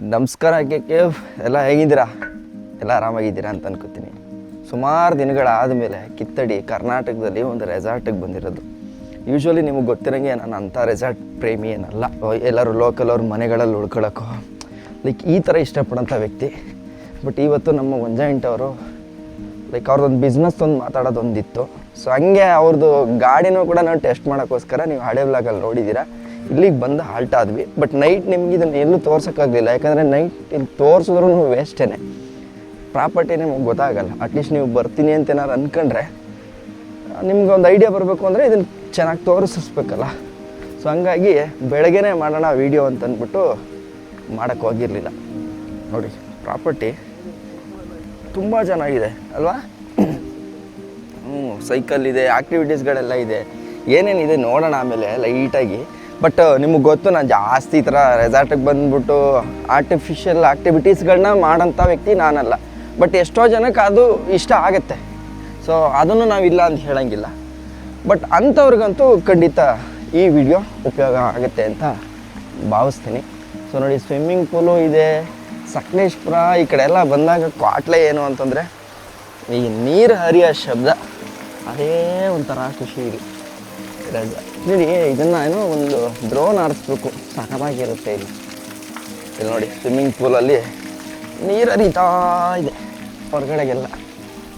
ನಮಸ್ಕಾರ ಕೇಕೆ ಎಲ್ಲ ಹೇಗಿದ್ದೀರಾ? ಎಲ್ಲ ಆರಾಮಾಗಿದ್ದೀರಾ ಅಂತ ಅನ್ಕೋತೀನಿ. ಸುಮಾರು ದಿನಗಳಾದ ಮೇಲೆ ಕಿತ್ತಡಿ ಕರ್ನಾಟಕದಲ್ಲಿ ಒಂದು ರೆಸಾರ್ಟಿಗೆ ಬಂದಿರೋದು. ಯೂಶ್ವಲಿ ನಿಮಗೆ ಗೊತ್ತಿರೋಂಗೆ ನಾನು ಅಂಥ ರೆಸಾರ್ಟ್ ಪ್ರೇಮಿ ಏನಲ್ಲ. ಎಲ್ಲರೂ ಲೋಕಲ್ ಅವ್ರ ಮನೆಗಳಲ್ಲಿ ಉಳ್ಕೊಳಕ್ಕೋ. ಲೈಕ್ ಈ ಥರ ಇಷ್ಟಪಡೋಂಥ ವ್ಯಕ್ತಿ. ಬಟ್ ಇವತ್ತು ನಮ್ಮ ಅವರು ಲೈಕ್ ಅವ್ರದ್ದೊಂದು ಬಿಸ್ನೆಸ್ ಒಂದು ಮಾತಾಡೋದೊಂದಿತ್ತು. ಸೊ ಹಂಗೆ ಅವ್ರದ್ದು ಗಾಡಿನೂ ಕೂಡ ನಾವು ಟೆಸ್ಟ್ ಮಾಡೋಕ್ಕೋಸ್ಕರ ನೀವು ಹಳೆ ಬ್ಲಾಗಲ್ಲಿ ನೋಡಿದ್ದೀರಾ ಇಲ್ಲಿಗೆ ಬಂದು ಹಾಲ್ಟ್ ಆದ್ವಿ. ಬಟ್ ನೈಟ್ ನಿಮ್ಗೆ ಇದನ್ನು ಎಲ್ಲೂ ತೋರ್ಸೋಕ್ಕಾಗಲಿಲ್ಲ. ಯಾಕಂದರೆ ನೈಟ್ ಇಲ್ಲಿ ತೋರಿಸಿದ್ರೂ ವೇಸ್ಟೇ ಪ್ರಾಪರ್ಟಿ ನಿಮಗೆ ಗೊತ್ತಾಗಲ್ಲ. ಅಟ್ಲೀಸ್ಟ್ ನೀವು ಬರ್ತೀನಿ ಅಂತ ಏನಾರು ಅಂದ್ಕೊಂಡ್ರೆ ನಿಮ್ಗೆ ಒಂದು ಐಡಿಯಾ ಬರಬೇಕು ಅಂದರೆ ಇದನ್ನು ಚೆನ್ನಾಗಿ ತೋರಿಸಿಸ್ಬೇಕಲ್ಲ. ಸೊ ಹಂಗಾಗಿ ಬೆಳಗ್ಗೆನೇ ಮಾಡೋಣ ವೀಡಿಯೋ ಅಂತ ಅಂದ್ಬಿಟ್ಟು ಮಾಡೋಕ್ಕೆ ಹೋಗಿರಲಿಲ್ಲ. ನೋಡಿ ಪ್ರಾಪರ್ಟಿ ತುಂಬ ಚೆನ್ನಾಗಿದೆ ಅಲ್ವಾ? ಹ್ಞೂ ಸೈಕಲ್ ಇದೆ ಆ್ಯಕ್ಟಿವಿಟೀಸ್ಗಳೆಲ್ಲ ಇದೆ. ಏನೇನಿದೆ ನೋಡೋಣ ಆಮೇಲೆ ಲೈಟಾಗಿ ಬಟ್ ನಿಮಗೆ ಗೊತ್ತು, ನಾನು ಜಾಸ್ತಿ ಈ ಥರ ರೆಸಾರ್ಟಿಗೆ ಬಂದ್ಬಿಟ್ಟು ಆರ್ಟಿಫಿಷಿಯಲ್ ಆ್ಯಕ್ಟಿವಿಟೀಸ್ಗಳನ್ನ ಮಾಡೋಂಥ ವ್ಯಕ್ತಿ ನಾನಲ್ಲ. ಬಟ್ ಎಷ್ಟೋ ಜನಕ್ಕೆ ಅದು ಇಷ್ಟ ಆಗುತ್ತೆ. ಸೊ ಅದನ್ನು ನಾವಿಲ್ಲ ಅಂತ ಹೇಳಂಗಿಲ್ಲ. ಬಟ್ ಅಂಥವ್ರಿಗಂತೂ ಖಂಡಿತ ಈ ವಿಡಿಯೋ ಉಪಯೋಗ ಆಗುತ್ತೆ ಅಂತ ಭಾವಿಸ್ತೀನಿ. ಸೊ ನೋಡಿ ಸ್ವಿಮ್ಮಿಂಗ್ ಪೂಲು ಇದೆ ಸಕಲೇಶ್ಪುರ ಈ ಕಡೆ ಎಲ್ಲ ಬಂದಾಗ ಕ್ವಾಟ್ಲೆ ಏನು ಅಂತಂದರೆ, ಈ ನೀರು ಹರಿಯೋ ಶಬ್ದ, ಅದೇ ಒಂಥರ ಖುಷಿ ಇದೆ. ನೋಡಿ ಇದನ್ನು ಏನೋ ಒಂದು ಡ್ರೋನ್ ಆಡಿಸ್ಬೇಕು ಸಖತ್ತಾಗಿರುತ್ತೆ ಇಲ್ಲಿ. ಇಲ್ಲಿ ನೋಡಿ ಸ್ವಿಮ್ಮಿಂಗ್ ಪೂಲಲ್ಲಿ ನೀರು ಹರಿತಾ ಇದೆ. ಹೊರಗಡೆಗೆಲ್ಲ.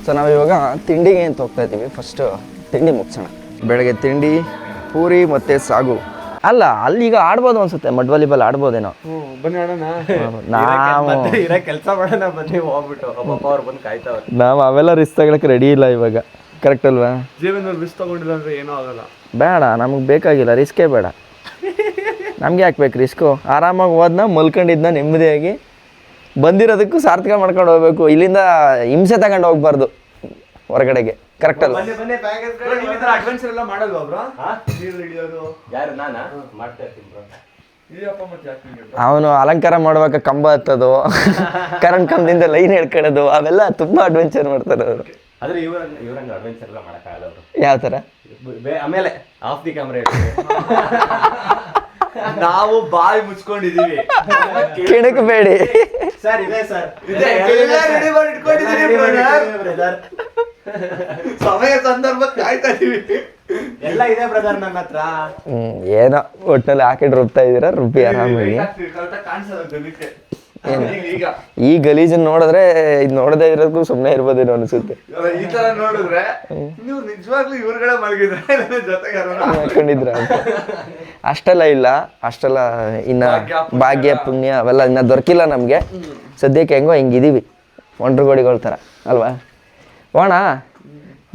ಸೊ ನಾವು ಇವಾಗ ತಿಂಡಿಗೆ ಅಂತ ಹೋಗ್ತಾ ಇದ್ದೀವಿ. ಫಸ್ಟು ತಿಂಡಿ ಮುಗಿಸೋಣ. ಬೆಳಗ್ಗೆ ತಿಂಡಿ ಪೂರಿ ಮತ್ತು ಸಾಗು. ಅಲ್ಲ ಅಲ್ಲೀಗ ಆಡ್ಬೋದು ಅನ್ಸುತ್ತೆ. ಮಡ್ ವಾಲಿಬಾಲ್ ಆಡ್ಬೋದೇನೋ. ನಾವು ಅವೆಲ್ಲ ರಿಸ್ಕ್ ತಗೊಳಕ್ಕೆ ರೆಡಿ ಇಲ್ಲ ಇವಾಗ. ಕರೆಕ್ಟ್ ಅಲ್ವಾ? ಜೀವನದಲ್ಲಿ ರಿಸ್ಕ್ ತಗೊಂಡಿಲ್ಲ ಅಂದ್ರೆ ಏನೂ ಆಗಲ್ಲ. ಬೇಡ ನಮಗೆ ಬೇಕಾಗಿಲ್ಲ ರಿಸ್ಕೇ ಬೇಡ. ನಮಗೆ ಯಾಕೆ ಬೇಕು ರಿಸ್ಕು ಆರಾಮಾಗಿ ಹೋದ್ನ ಮಲ್ಕೊಂಡಿದ್ನ ನೆಮ್ಮದಿಯಾಗಿ ಬಂದಿರೋದಕ್ಕೂ ಸಾರ್ಥಕ ಮಾಡ್ಕೊಂಡು ಹೋಗ್ಬೇಕು. ಇಲ್ಲಿಂದ ಹಿಂಸೆ ತಗೊಂಡು ಹೋಗ್ಬಾರ್ದು ಹೊರಗಡೆಗೆ ಕರೆಕ್ಟ್ ಅಲ್ವಾ? ಬನ್ನಿ ಬನ್ನಿ ಈ ತರ ಅಡ್ವೆಂಚರ್ ಎಲ್ಲ ಮಾಡಲ್ವಾ ಬ್ರೋ ನೀರು ಹಿಡಿಯೋದು. ಯಾರು ನಾನಾ? ಮಾಡ್ತಾ ಇರ್ತೀನಿ ಬ್ರೋ ಇದೆಯಪ್ಪ ಮತ್ತೆ ಯಾಕೆ ಅವನು ಅಲಂಕಾರ ಮಾಡುವಾಗ ಕಂಬ ಹತ್ತೋದು ಕರೆಂಟ್ ಕಂಬದಿಂದ ಲೈನ್ ಹೇಳ್ಕೊಳ್ಳೋದು ಅವೆಲ್ಲ ತುಂಬಾ ಅಡ್ವೆಂಚರ್ ಮಾಡ್ತಾರೆ ಅವರು. ಯಾವ ಥರ ಆಮೇಲೆ ಆಫ್ ದಿ ಕ್ಯಾಮ್ರಾ ನಾವು ಬಾಯಿ ಮುಚ್ಕೊಂಡಿದೀವಿ. ಕಿಣಕಬೇಡಿ. ಸರ್ ಇದೆ ಸರ್. ಸಮಯ ಸಂದರ್ಭ ಕಾಯ್ತಾ ಇದೀವಿ. ಎಲ್ಲ ಇದೆ ಬ್ರದರ್ ನನ್ನ ಹತ್ರ. ಹ್ಮ್ ಏನೋ ಒಟ್ಟಲ್ಲಿ ಹಾಕಿಟ್ಟು ರುಬ್ತಾ ಇದೀರಾ ರುಬ್ಬಿ ಆರಾಮಾಗಿ. ಈ ಗಲೀಜನ್ನ ನೋಡಿದ್ರೆ ಇದು ನೋಡದೇ ಇರೋದಕ್ಕೂ ಸುಮ್ಮನೆ ಇರ್ಬೋದೇನೋ ಅನಿಸುತ್ತೆ. ಈ ತರ ನೋಡಿದ್ರೆ ನೀವು ನಿಜವಾಗ್ಲೂ ಇವ್ರುಗಳೇ ಮಲಗಿದ್ರೆ ಅಷ್ಟೆಲ್ಲ ಇಲ್ಲ ಅಷ್ಟೆಲ್ಲ ಇನ್ನ ಭಾಗ್ಯ, ಪುಣ್ಯ. ಅವೆಲ್ಲ ಇನ್ನ ದೊರಕಿಲ್ಲ ನಮಗೆ. ಸದ್ಯಕ್ಕೆ ಹೆಂಗೋ ಹಿಂಗಿದೀವಿ. ಒಂಡ್ರುಗೋಡಿಗಳ ಥರ ಅಲ್ವಾ? ಹೋಣ.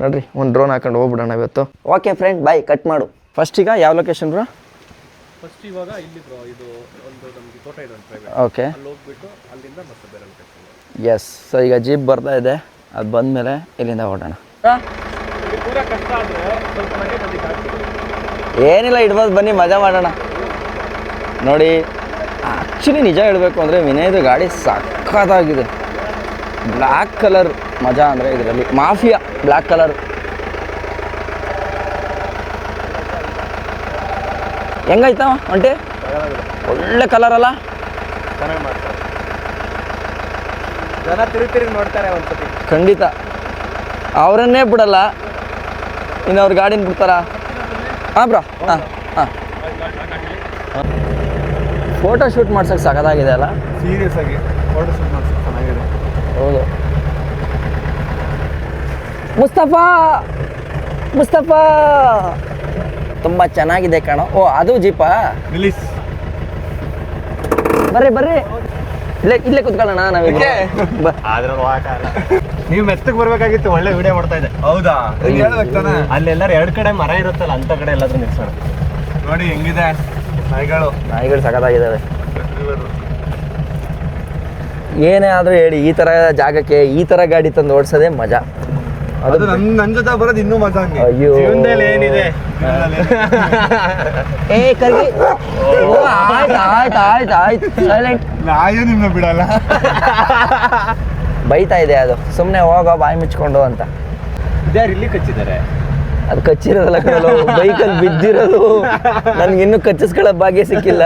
ನೋಡ್ರಿ ಒಂದು ಡ್ರೋನ್ ಹಾಕೊಂಡು ಹೋಗ್ಬಿಡೋಣ ಇವತ್ತು. ಓಕೆ ಫ್ರೆಂಡ್ ಬಾಯ್ ಕಟ್ ಮಾಡು. ಫಸ್ಟ್ ಈಗ ಯಾವ ಲೊಕೇಶನ್ ಬ್ರೋ ಫಸ್ಟ್ ಇವಾಗ ಇಲ್ಲಿ ಬ್ರೋ ಇದು ಒಂದು ನಮಗೆ ತೋಟ ಇದೆ ಒಂದು ಪ್ರೈವೇಟ್ ಓಕೆ ಅಲ್ಲಿ ಹೋಗ್ಬಿಟ್ಟು ಅಲ್ಲಿಂದ ಮತ್ತೆ ಬೇರೆ ಲೊಕೇಶನ್ ಎಸ್ ಸೊ ಈಗ ಜೀಪ್ ಬರ್ತಾ ಇದೆ. ಅದು ಬಂದಮೇಲೆ ಇಲ್ಲಿಂದ ಹೊರಡೋಣ. ಪೂರಾ ಕಷ್ಟ ಆದರೆ ಸ್ವಲ್ಪ ನನಗೆ ಬಂದಿದ್ದು ಏನಿಲ್ಲ ಇಡ್ಬೋದು ಬನ್ನಿ ಮಜಾ ಮಾಡೋಣ. ನೋಡಿ ಆ್ಯಕ್ಚುಲಿ ನಿಜ ಹೇಳಬೇಕು ಅಂದರೆ ವಿನಯ್ದು ಗಾಡಿ ಸಖತ್ತಾಗಿದೆ. ಬ್ಲ್ಯಾಕ್ ಕಲರ್ ಮಜಾ ಅಂದರೆ ಇದರಲ್ಲಿ. ಮಾಫಿಯಾ ಬ್ಲ್ಯಾಕ್ ಕಲರ್ ಹೆಂಗಾಯ್ತವ ಒಂಟಿ? ಒಳ್ಳೆ ಕಲರ್ ಅಲ್ಲ? ಜನ ತಿರುಗಿ ತಿರುಗಿ ನೋಡ್ತಾರೆ ಒಂದ್ಸತಿ ಖಂಡಿತ. ಅವರನ್ನೇ ಬಿಡಲ್ಲ. ಇನ್ನು ಅವ್ರ ಗಾಡಿನ ಬಿಡ್ತಾರ? ಹಾಂ ಬ್ರಾ. ಹಾಂ ಹಾಂ. ಫೋಟೋ ಶೂಟ್ ಮಾಡ್ಸೋಕೆ ಸಖತ್ತಾಗಿದೆ ಅಲ್ಲ? ಸೀರಿಯಸ್ ಆಗಿ ಫೋಟೋ ಶೂಟ್ ಮಾಡ್ಸಕ್ ಚೆನ್ನಾಗಿದೆ. ಹೌದು. ಮುಸ್ತಫಾ! ಮುಸ್ತಫಾ! ತುಂಬ ಚೆನ್ನಾಗಿದೆ ಕಣೋ. ಓ ಅದು ಜೀಪಾ ಬರ್ರಿ ಬರ್ರಿ. ಇಲ್ಲೇ ಇಲ್ಲೇ ಕುತ್ಕೊಳ್ಳೋಣ ನಾವು ಬ ಆದ್ರೆ ಹೋಗಕ್ಕಾಗಲ್ಲ ನೀವು ಮೆತ್ತಗೆ ಬರ್ಬೇಕಾಗಿತ್ತು ಒಳ್ಳೆ ವಿಡಿಯೋ ಮಾಡ್ತಾ ಇದೆ ಹೌದಾ? ಹೇಳ್ಬೇಕು ತಾನೆ. ಅಲ್ಲೆಲ್ಲಾರು ಎರಡು ಕಡೆ ಮರ ಇರುತ್ತಲ್ಲ ಅಂತ ಕಡೆ ಎಲ್ಲಾದ್ರೂ ನಿಲ್ಸೋಣ. ನೋಡಿ ಹೆಂಗಿದೆ? ನಾಯಿಗಳು. ನಾಯಿಗಳು ಸಖತ್ತಾಗಿದ್ದಾವೆ ಏನೇ ಆದರೂ ಹೇಳಿ ಈ ಥರ ಜಾಗಕ್ಕೆ ಈ ಥರ ಗಾಡಿ ತಂದು ಓಡಿಸೋದೇ ಮಜಾ. ಅದು ನನ್ ನನ್ ಜೊತೆ ಬರೋದು ಇನ್ನೂ ಮಜಾ ಹಂಗೆ. ಅಯ್ಯೋ. ಜೀವನದಲ್ಲಿ ಏನಿದೆ? ಏ ಕರ್ಗಿ. ಓ ಆಯ್ತು ಆಯ್ತು ಆಯ್ತು ಆಯ್ತು. ಸೈಲೆಂಟ್ ನಾಯು ನಿಮ್ನ ಬಿಡಲ್ಲ. ಬೈತಾ ಇದೆ ಅದು. ಸುಮ್ಮನೆ ಹೋಗೋ ಬಾಯಿ ಮುಚ್ಕೊಂಡು ಅಂತ. ಇದ್ಯಾರು ಇಲ್ಲಿ ಕಚ್ಚಿದ್ದಾರೆ? ಅದು ಕಚ್ಚಿರೋದಲ್ಲ ಕಣಲು ಬೈಕಲ್ಲಿ ಬಿದ್ದಿರೋದು. ನನ್ಗೆ ಇನ್ನೂ ಕಚ್ಚಿಸ್ಕೊಳ್ಳೋ ಭಾಗ್ಯ ಸಿಕ್ಕಿಲ್ಲ.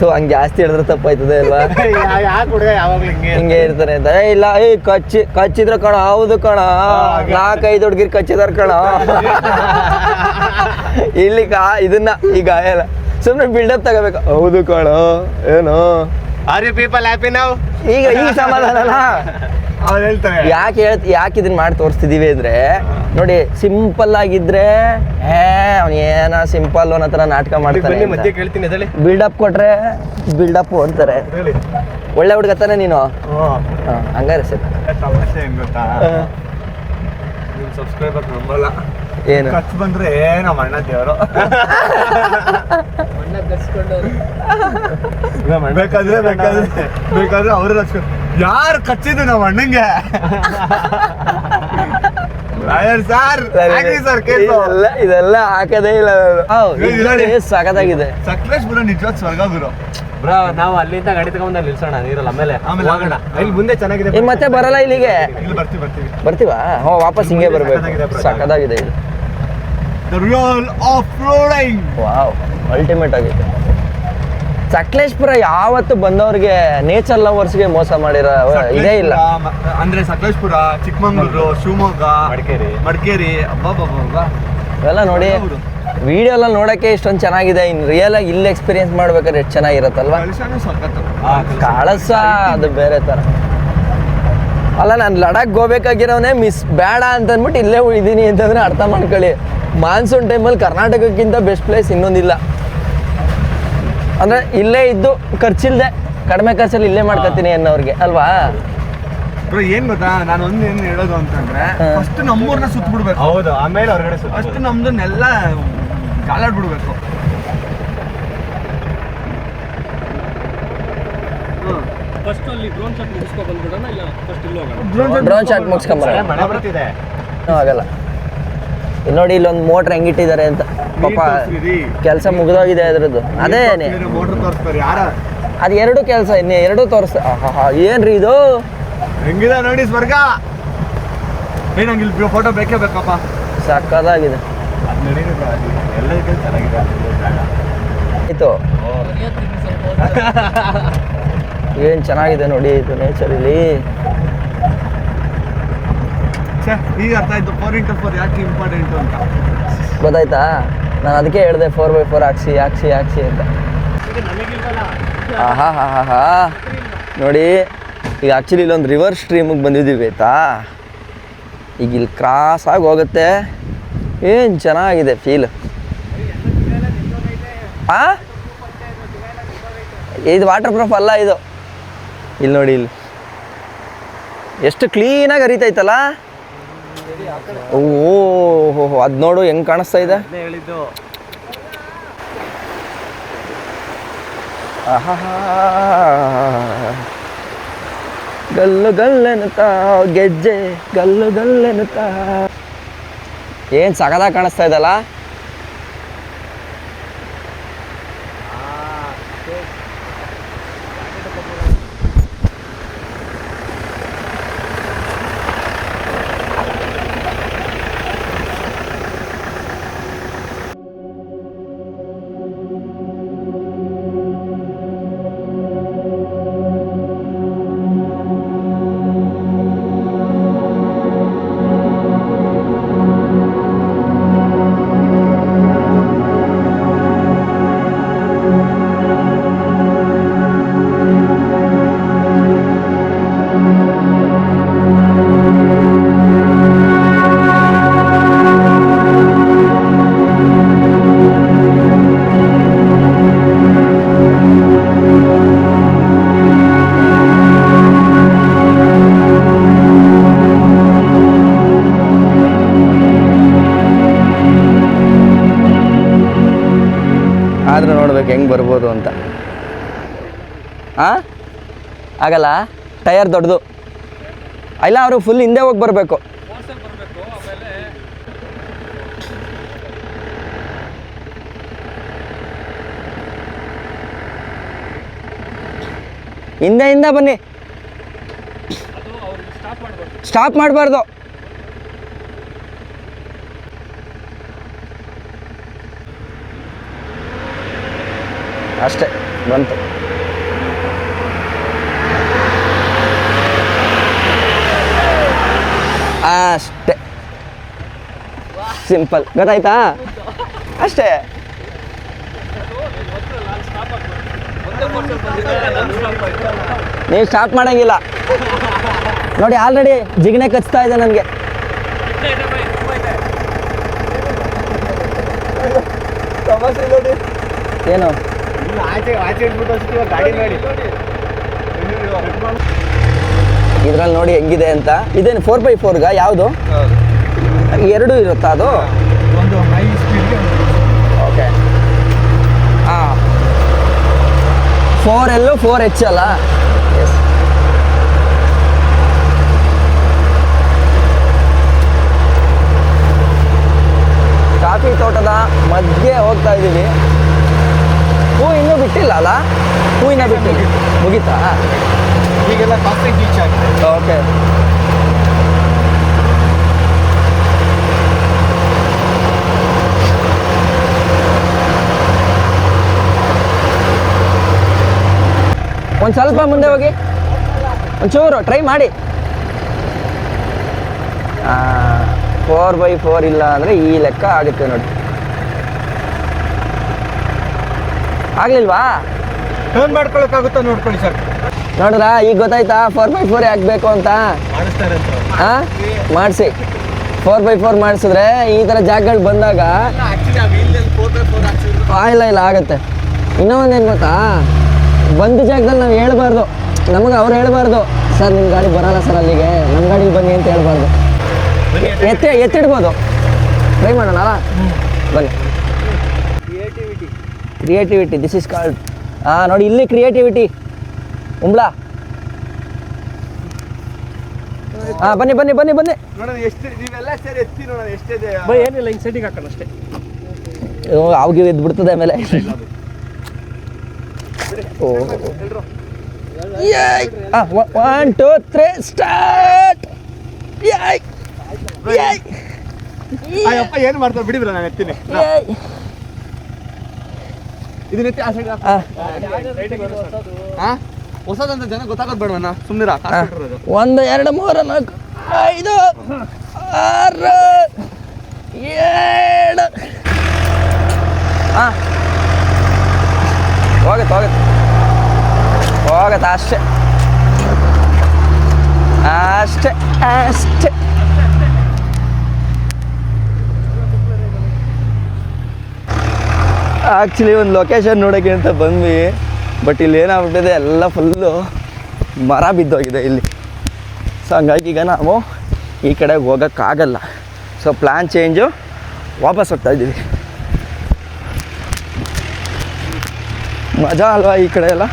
ಥು, ಹಂಗೆ ಜಾಸ್ತಿ ಹೇಳಿದ್ರೆ ತಪ್ಪಾಯ್ತದೆ ಅಲ್ವಾ? ಹಿಂಗೆ ಇರ್ತಾರೆ ಅಂತ. ಏ ಇಲ್ಲ ಏ ಕಚ್ಚಿ ಕಚ್ಚಿದ್ರ ಕಣ ಹೌದು ಕಣ. ನಾಲ್ಕೈದು ಹುಡುಗಿರ್ ಕಚ್ಚಿದಾರ ಕಣ. ಇಲ್ಲಿ ಕಾ ಇದನ್ನ ಈಗ ಎಲ್ಲ ಸುಮ್ಮನೆ ಬಿಲ್ಡಪ್ ತಗೋಬೇಕು. ಹೌದು ಕಣ ಏನು. ಆರ್ ಯು ಪೀಪಲ್ ಹ್ಯಾಪಿ ನಾವು ಈಗ ಈಗ ಸಮಾಧಾನ ಅವ್ರು ಹೇಳ್ತಾರೆ. ಯಾಕೆ ಹೇಳ್ ಯಾಕೆ ಇದನ್ನ ಮಾಡಿ ತೋರಿಸ್ತಿದೀವಿ ಅಂದ್ರೆ ನೋಡಿ ಸಿಂಪಲ್ ಆಗಿದ್ರೆ ಏ ಅವ್ನು ಏನ ಸಿಂಪಲ್ ಅನ್ನೋ ತರ ನಾಟಕ ಬನ್ನಿ ಮಧ್ಯೆ ಮಾಡ್ತಾನೆ ಕೇಳ್ತೀನಿ ಎದಳಿ ಬಿಲ್ಡಪ್ ಕೊಟ್ರೆ ಬಿಲ್ಡಪ್ ಅಂತಾರೆ. ಹೇಳಿ. ಒಳ್ಳೆ ಹುಡುಗ ತಾನೆ ನೀನು? ಹಾ, ಹಂಗಾರೆ ಸರ್. ತಮಾಷೆ ಏನ್ ಗೊತ್ತಾ? ನಿಮ್ ಸಬ್ಸ್ಕ್ರೈಬರ್ ನಂಬಲ್ಲ ಏನು? ಖರ್ಚು ಬಂದ್ರೆ ನಮ್ಮ ಅಣ್ಣ ದೇವರು. ಬೇಕಾದ್ರೆ ಬೇಕಾದ್ರೆ ಬೇಕಾದ್ರೆ ಅವ್ರ ಯಾರು ಕಚ್ಚಿದ್ದು ನಮ್ಮ ಅಣ್ಣಂಗೆ? ಸರ್ ಇದೆಲ್ಲ ಇದೆಲ್ಲ ಹಾಕದೇ ಇಲ್ಲ. ಸಾಕಾಗಿದೆ ಸಕಲೇಶ್ಪುರ ನಿಜವಾದ ಸ್ವರ್ಗ ಗುರು. ಬ್ರೋ ನಾವು ಅಲ್ಲಿಂದ ಗಾಡಿ ತಗೊಂಡ್ ಅಲ್ಲಿ ನಿಲ್ಸೋಣ ನೀರಲ್ಲ ಆಮೇಲೆ ಹೋಗೋಣ. ಇಲ್ಲಿ ಮುಂದೆ ಚೆನ್ನಾಗಿದೆ ನಿಮ್ಮ ಮತ್ತೆ ಬರಲ್ಲ ಇಲ್ಲಿಗೆ? ಇಲ್ಲಿ ಬರ್ತೀವಿ ಬರ್ತೀವಿ. ಬರ್ತೀವಾ? ಹೋ ವಾಪಸ್ ಹಿಂಗೆ ಬರಬೇಕು. ಸಾಕಾಗಿದೆ ಇದು. The real off roading wow ultimate ಆಗಿದೆ. ಸಕಲೇಶ್ಪುರ ಯಾವತ್ತು ಬಂದವ್ರಿಗೆ ನೇಚರ್ ಲವರ್ಸ್ಗೆ ಮೋಸ ಮಾಡಿರೋ ಇದೇ ಇಲ್ಲ. ಅಂದ್ರೆ ಸಕಲೇಶ್ಪುರ ಚಿಕ್ಕಮಂಗ್ಳೂರು ಶಿವಮೊಗ್ಗ ಮಡಿಕೇರಿ. ಮಡಿಕೇರಿ ಇವೆಲ್ಲ ನೋಡಿ ವಿಡಿಯೋ ಎಲ್ಲ ನೋಡಕ್ಕೆ ಇಷ್ಟೊಂದು ಚೆನ್ನಾಗಿದೆ. ಇನ್ ರಿಯಲ್ ಆಗಿ ಇಲ್ಲಿ ಎಕ್ಸ್ಪೀರಿಯನ್ಸ್ ಮಾಡ್ಬೇಕಾದ್ರೆ ಎಷ್ಟು ಚೆನ್ನಾಗಿರತ್ತಲ್ವ? ಕಳಸ ಅದು ಬೇರೆ ತರ. ಅಲ್ಲ ನಾನು ಲಡಾಖ್ ಹೋಗ್ಬೇಕಾಗಿರೋನೇ ಮಿಸ್ ಬೇಡ ಅಂತ ಅಂದ್ಬಿಟ್ಟು ಇಲ್ಲೇ ಉಳಿದೀನಿ ಅಂತಂದ್ರೆ ಅರ್ಥ ಮಾಡ್ಕೊಳ್ಳಿ. ಮಾನ್ಸೂನ್ ಟೈಮಲ್ಲಿ ಕರ್ನಾಟಕಕ್ಕಿಂತ ಬೆಸ್ಟ್ ಪ್ಲೇಸ್ ಇನ್ನೊಂದಿಲ್ಲ. ಅಂದರೆ ಇಲ್ಲೇ ಇದ್ದು ಖರ್ಚಿಲ್ದೆ ಕಡಿಮೆ ಖರ್ಚಲ್ಲಿ ಇಲ್ಲೇ ಮಾಡ್ಕೊತೀನಿ ಅನ್ನೋರಿಗೆ ಅಲ್ವಾ? ಬ್ರೋ ಏನ್ ಗೊತ್ತಾ? ನಾನು ಒಂದ್ ಏನ್ ಹೇಳೋದು ಅಂತಂದ್ರೆ. ಫಸ್ಟ್ ನಮ್ಮೂರ್ನ ಸುತ್ತ ಬಿಡ್ಬೇಕು ಹೌದು ಆಮೇಲೆ ಹೊರಗಡೆ ಫಸ್ಟ್ ನಮ್ದನ್ನೆಲ್ಲ ಗಾಲಾಡ್ಬಿಡ್ಬೇಕು. ಫಸ್ಟ್ ಅಲ್ಲಿ ಡ್ರೋನ್ ಶಾಟ್ ಮುಗಿಸ್ಕೊ ಬಂದ್ಬಿಡೋಣ ಇಲ್ಲ ಫಸ್ಟ್ ಇಲ್ಲಿ ಹೋಗೋಣ? ಡ್ರೋನ್ ಶಾಟ್ ಮುಗಿಸ್ಕೊಂಬರ ಮಳೆ ಬರ್ತಿದೆ. ಆಗಲ್ಲ. ನೋಡಿ ಇಲ್ಲೊಂದು ಮೋಟ್ರ್ ಹೆಂಗಿಟ್ಟಿದ್ದಾರೆ ಅಂತ. ಪಾಪ. ಕೆಲಸ ಮುಗಿದೋಗಿದೆ ಅದ್ರದ್ದು. ಅದೇ ಅದು ಎರಡು ಕೆಲಸ ಇನ್ನು ಎರಡು ತೋರಿಸ ಏನ್ರಿ ಇದು? ಹೆಂಗಿದೆ ನೋಡಿ ಸ್ವರ್ಗ? ಫೋಟೋ ಬೇಕೇ ಬೇಕಪ್ಪ. ಸಕ್ಕದಾಗಿದೆ. ಆಯ್ತು. ಏನು ಚೆನ್ನಾಗಿದೆ ನೋಡಿ ಇದು ನೇಚರ್ ಇಲ್ಲಿ. ಈಗ ಅರ್ಥ ಆಯ್ತು ಫೋರ್ ಇಂಟು ಫೋರ್ ಯಾಕೆ ಇಂಪಾರ್ಟೆಂಟ್ ಅಂತ? ಗೊತ್ತಾಯ್ತಾ? ನಾನು ಅದಕ್ಕೆ ಹೇಳಿದೆ ಫೋರ್ ಬೈ ಫೋರ್ ಹಾಕ್ಸಿ ಹಾಕ್ಸಿ ಹಾಕ್ಸಿ ಅಂತ. ಆಹಾ ಹಾ ಹಾ ಹಾ ನೋಡಿ ಈಗ ಆ್ಯಕ್ಚುಲಿ ಇಲ್ಲೊಂದು ರಿವರ್ ಸ್ಟ್ರೀಮಿಗೆ ಬಂದಿದ್ದೀವಿ ಆಯ್ತಾ? ಈಗ ಇಲ್ಲಿ ಕ್ರಾಸ್ ಆಗಿ ಹೋಗುತ್ತೆ. ಏನು ಚೆನ್ನಾಗಿದೆ ಫೀಲ್ ಆ? ಇದು ವಾಟರ್ ಪ್ರೂಫ್ ಅಲ್ಲ ಇದು. ಇಲ್ಲಿ ನೋಡಿ ಇಲ್ಲಿ. ಎಷ್ಟು ಕ್ಲೀನಾಗಿ ಹರಿತೈತಲ್ಲ? ಓಹೋ ಅದು ನೋಡು ಹೆಂಗ್ ಕಾಣಿಸ್ತಾ ಇದೆ? ಹೇಳಿದ್ದು. ಗಲ್ಲು ಗಲ್ಲೆನುತ್ತಾ ಗೆಜ್ಜೆ ಗಲ್ಲು ಗಲ್ಲೆನುತ್ತಾ ಏನ್ ಸಗದಾಗ ಕಾಣಿಸ್ತಾ ಇದಲ್ಲ ಆಗಲ್ಲ, ಟೈರ್ ದೊಡ್ಡದು. ಇಲ್ಲ, ಅವರು ಫುಲ್ ಹಿಂದೆ ಹೋಗಿ ಬರಬೇಕು. ಹಿಂದೆ ಹಿಂದೆ ಬನ್ನಿ. ಸ್ಟಾಪ್ ಮಾಡಬಾರ್ದು. ಅಷ್ಟೇ, ಬಂತು. ಅಷ್ಟೇ. ಸಿಂಪಲ್ ಗೊತ್ತಾಯ್ತಾ? ಅಷ್ಟೇ. ನೀವು ಸ್ಟಾಪ್ ಮಾಡಂಗಿಲ್ಲ. ನೋಡಿ ಆಲ್ರೆಡಿ ಜಿಗಣೆ ಕಚ್ತಾ ಇದೆ ನನಗೆ. ಏನು ಆಚೆ ಆಚೆ ಇಟ್ಬಿಟ್ಟು ಅನ್ಸುತ್ತೆ ಗಾಡಿ ನೋಡಿ ಇದ್ರಲ್ಲಿ ನೋಡಿ ಹೆಂಗಿದೆ ಅಂತ. ಇದೇನು ಫೋರ್ ಬೈ ಫೋರ್ಗ ಯಾವುದು? ಎರಡು ಇರುತ್ತಾ ಅದು? ಒಂದು ಹೈ ಸ್ಪೀಡ್ಗೆ ಓಕೆ ಹಾಂ. ಫೋರ್ ಎಲ್ಲು ಫೋರ್ ಎಚ್ ಅಲ್ಲ? ಎಸ್ ಕಾಫಿ ತೋಟದ ಮಧ್ಯೆ ಹೋಗ್ತಾ ಇದ್ದೀವಿ. ಹೂ ಇನ್ನೂ ಬಿಟ್ಟಿಲ್ಲ ಅಲ್ಲ? ಹೂವಿನ ಬಿಟ್ಟಿಲ್ಲ ಮುಗೀತಾ? ಈಗೆಲ್ಲ ಕಾಫಿ ಬೀಚ್ ಆಗಿದೆ ಓಕೆ ಒಂದು ಸ್ವಲ್ಪ ಮುಂದೆ ಹೋಗಿ. ಒಂಚೂರು ಟ್ರೈ ಮಾಡಿ. ಫೋರ್ ಬೈ ಫೋರ್ ಇಲ್ಲ ಅಂದರೆ ಈ ಲೆಕ್ಕ ಆಗುತ್ತೆ ನೋಡಿ. ಆಗಲಿಲ್ವಾ? ಟರ್ನ್ ಮಾಡ್ಕೊಳಕ್ಕಾಗುತ್ತಾ ನೋಡ್ಕೊಳ್ಳಿ ಸರ್. ನೋಡ್ರಾ ಈಗ ಗೊತ್ತಾಯ್ತಾ? ಫೋರ್ ಬೈ ಫೋರ್ ಅಂತ ಮಾಡಿಸ್ತಾರೆ ಅಂತ? ಹಾಂ ಮಾಡಿಸಿ. ಫೋರ್ ಬೈ ಫೋರ್ ಮಾಡಿಸಿದ್ರೆ ಈ ಥರ ಜಾಗಗಳು ಬಂದಾಗ ಇಲ್ಲ ಇಲ್ಲ, ಆಗುತ್ತೆ. ಇನ್ನೊಂದು ಏನು ಗೊತ್ತಾ? ಬಂದ ಜಾಗದಲ್ಲಿ ನಾವು ಹೇಳ್ಬಾರ್ದು. ನಮಗೆ ಅವ್ರು ಹೇಳ್ಬಾರ್ದು. ಸರ್ ನಿಮ್ಮ ಗಾಡಿ ಬರಲ್ಲ ಸರ್ ಅಲ್ಲಿಗೆ. ನಮ್ಮ ಗಾಡಿಗೆ ಬನ್ನಿ ಅಂತ ಹೇಳ್ಬಾರ್ದು. ಎತ್ತ, ಎತ್ತಿಡ್ಬೋದು. ಟ್ರೈ ಮಾಡೋಣ? ಅಲ್ಲ ಬನ್ನಿ. Creativity creativity this is called ಹಾಂ ನೋಡಿ, ಇಲ್ಲಿ ಕ್ರಿಯೇಟಿವಿಟಿ ಉಂಬ್ಲಾ? ಹಾಂ ಬನ್ನಿ ಬನ್ನಿ ಬನ್ನಿ ಬನ್ನಿ. ನೋಡೋಣ ಎಷ್ಟು ನೀವೆಲ್ಲ ಸೇರಿ ಎತ್ತಿ ನೋಡೋಣ ಎಷ್ಟಿದೆ ಬೈ ಏನಿಲ್ಲ ಹಿಂಗೆ ಸೈಡಿಗೆ ಹಾಕೋಣ ಅಷ್ಟೇ. ಅವ್ಗೆ ಎದ್ದು ಬಿಡ್ತದೆ ಆಮೇಲೆ. ಓ one two three start Ayyappa ಏನು ಮಾಡ್ತಾರೆ ಬಿಡಿ ಬ್ರೋ ನಾನು ಎತ್ತೀನಿ. ಇದನ್ನ ಎತ್ತಿ ಆ ಸೈಡ್ ಹಾ ಹೊಸದಂತ ಜನ ಗೊತ್ತಾಗೋದು ಬೇಡವಣ್ಣ ಸುಮ್ಮನಿರ ಒಂದು ಎರಡು ಮೂರು ನಾಲ್ಕು ಐದು ಆರು ಏಳು. ಹಾಂ. ಹೋಗತ್ತೆ ಹೋಗತ್ತೆ ಹೋಗತ್ತೆ ಅಷ್ಟೇ. ಅಷ್ಟೇ ಅಷ್ಟೇ. ಆ್ಯಕ್ಚುಲಿ ಒಂದು ಲೊಕೇಶನ್ ನೋಡೋಕ್ಕೆ ಅಂತ ಬಂದ್ವಿ. ಬಟ್ ಇಲ್ಲಿ ಏನಾಗ್ಬಿಟ್ಟಿದೆ ಎಲ್ಲ ಫುಲ್ಲು ಮರ ಬಿದ್ದೋಗಿದೆ ಇಲ್ಲಿ. ಸೊ ಹಂಗಾಗಿ ಈಗ ನಾವು ಈ ಕಡೆ ಹೋಗೋಕ್ಕಾಗಲ್ಲ. ಸೊ ಪ್ಲ್ಯಾನ್ ಚೇಂಜು ವಾಪಸ್ ಹೋಗ್ತಾ ಇದ್ದೀವಿ. ಮಜಾ ಅಲ್ವಾ ಈ ಕಡೆ ಎಲ್ಲ?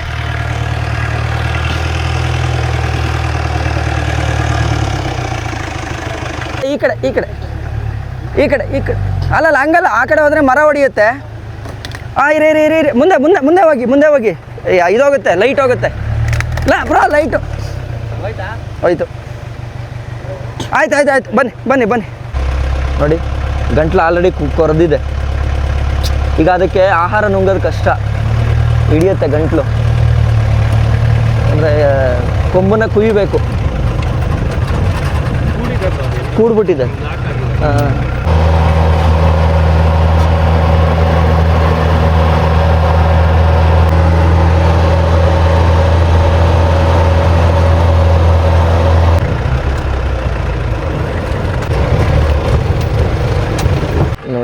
ಈ ಕಡೆ ಈ ಕಡೆ ಈ ಕಡೆ ಈ ಕಡೆ. ಅಲ್ಲಲ್ಲ, ಹಂಗಲ್ಲ, ಆ ಕಡೆ ಹೋದರೆ ಮರ ಹೊಡಿಯುತ್ತೆ ಹಾಂ ಇರಿ ಇರಿ ಇರಿ. ಮುಂದೆ ಮುಂದೆ ಮುಂದೆ ಹೋಗಿ ಮುಂದೆ ಹೋಗಿ. ಇದೋಗುತ್ತೆ ಲೈಟ್ ಹೋಗುತ್ತೆ. ಇಲ್ಲ ಬ್ರೋ ಲೈಟು ಹೋಯ್ತು. ಆಯ್ತು ಆಯ್ತು ಆಯ್ತು. ಬನ್ನಿ ಬನ್ನಿ ಬನ್ನಿ. ನೋಡಿ ಗಂಟ್ಲು ಆಲ್ರೆಡಿ ಕೊರೆದಿದೆ. ಈಗ ಅದಕ್ಕೆ ಆಹಾರ ನುಂಗೋದು ಕಷ್ಟ. ಹಿಡಿಯುತ್ತೆ ಗಂಟ್ಲು. ಅಂದರೆ ಕೊಂಬನ್ನ ಕುಯ್ಯಬೇಕು ಕೂಡ್ಬಿಟ್ಟಿದೆ. ಹಾಂ.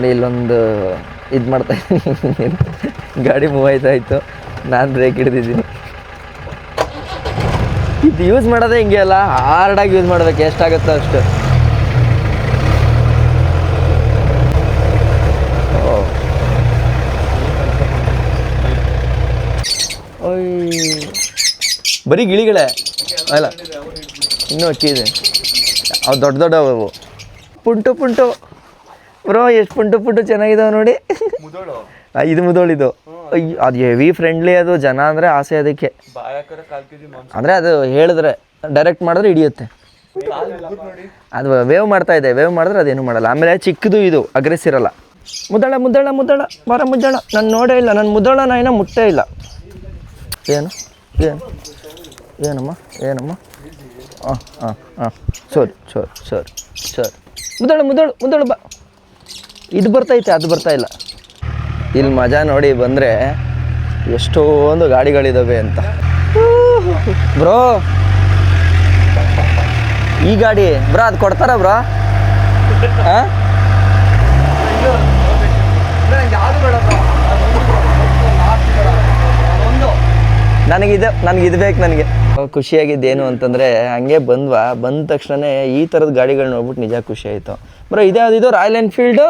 ನೋಡಿ ಇಲ್ಲೊಂದು ಇದು ಮಾಡ್ತಾ ಇದ್ದೀನಿ. ಗಾಡಿ ಮೂವ್ ಆಯ್ತಾ ಇತ್ತು ನಾನು ಬ್ರೇಕ್ ಹಿಡಿದಿದ್ದೀನಿ. ಇದು ಯೂಸ್ ಮಾಡೋದೇ ಹಿಂಗೆ ಅಲ್ಲ ಹಾರ್ಡಾಗಿ ಯೂಸ್ ಮಾಡಬೇಕು. ಎಷ್ಟಾಗುತ್ತೋ ಅಷ್ಟು. ಬರೀ ಗಿಳಿಗಳೇ? ಅಲ್ಲ. ಇನ್ನೂ ಅಕ್ಕಿ ಇದೆ. ಅವು ದೊಡ್ಡ ದೊಡ್ಡವು ಪುಂಟು ಪುಂಟು. ಬ್ರೋ ಎಷ್ಟು ಪುಂಟು ಪುಂಟು ಚೆನ್ನಾಗಿದಾವೆ ನೋಡಿ. ಆ, ಇದು ಮುದೋಳಿದು. ಅಯ್ಯೋ, ಅದು ಹೆವಿ ಫ್ರೆಂಡ್ಲಿ ಅದು ಜನ ಅಂದರೆ ಆಸೆ ಅದಕ್ಕೆ. ಅಂದರೆ ಅದು ಹೇಳಿದ್ರೆ ಡೈರೆಕ್ಟ್ ಮಾಡಿದ್ರೆ ಹಿಡಿಯುತ್ತೆ. ಅದು ವೇವ್ ಮಾಡ್ತಾ ಇದೆ ವೇವ್ ಮಾಡಿದ್ರೆ ಅದೇನು ಮಾಡಲ್ಲ. ಆಮೇಲೆ ಚಿಕ್ಕದು ಇದು ಅಗ್ರೆಸ್ ಇರಲ್ಲ. ಮುದ್ದಳ ಮುದ್ದಳ ಮುದ್ದಳ ಬರ ಮುದ್ದಳ ನಾನು ನೋಡೇ ಇಲ್ಲ ನನ್ನ ಮುದ್ದಳ ನಾ ಇನ್ನೂ ಮುಟ್ಟೇ ಇಲ್ಲ. ಏನು? ಏನು? ಏನಮ್ಮ? ಏನಮ್ಮ? ಹಾಂ ಹಾಂ ಹಾಂ ಸರಿ ಸರಿ ಸರಿ ಸರಿ. ಮುದ್ದಳು ಮುದ್ದಳು ಮುದ್ದಳು ಬಾ. ಇದು ಬರ್ತೈತೆ, ಅದು ಬರ್ತಾ ಇಲ್ಲ. ಇಲ್ಲಿ ಮಜಾ ನೋಡಿ ಬಂದರೆ ಎಷ್ಟೊಂದು ಗಾಡಿಗಳಿದ್ದಾವೆ ಅಂತ. ಬ್ರೋ, ಈ ಗಾಡಿ, ಬ್ರೋ, ಅದು ಕೊಡ್ತಾರಾ ಬ್ರೋ? ನನಗಿದು ನನಗೆ ಇದು ಬೇಕು ನನಗೆ. ಖುಷಿಯಾಗಿದ್ದೇನು ಅಂತಂದರೆ, ಹಂಗೆ ಬಂದ್ವಾ, ಬಂದ ತಕ್ಷಣ ಈ ಥರದ ಗಾಡಿಗಳು ನೋಡ್ಬಿಟ್ಟು ನಿಜ ಖುಷಿ ಆಯಿತು. ಬ್ರೋ ಇದು? ರಾಯಲ್ ಎನ್ಫೀಲ್ಡು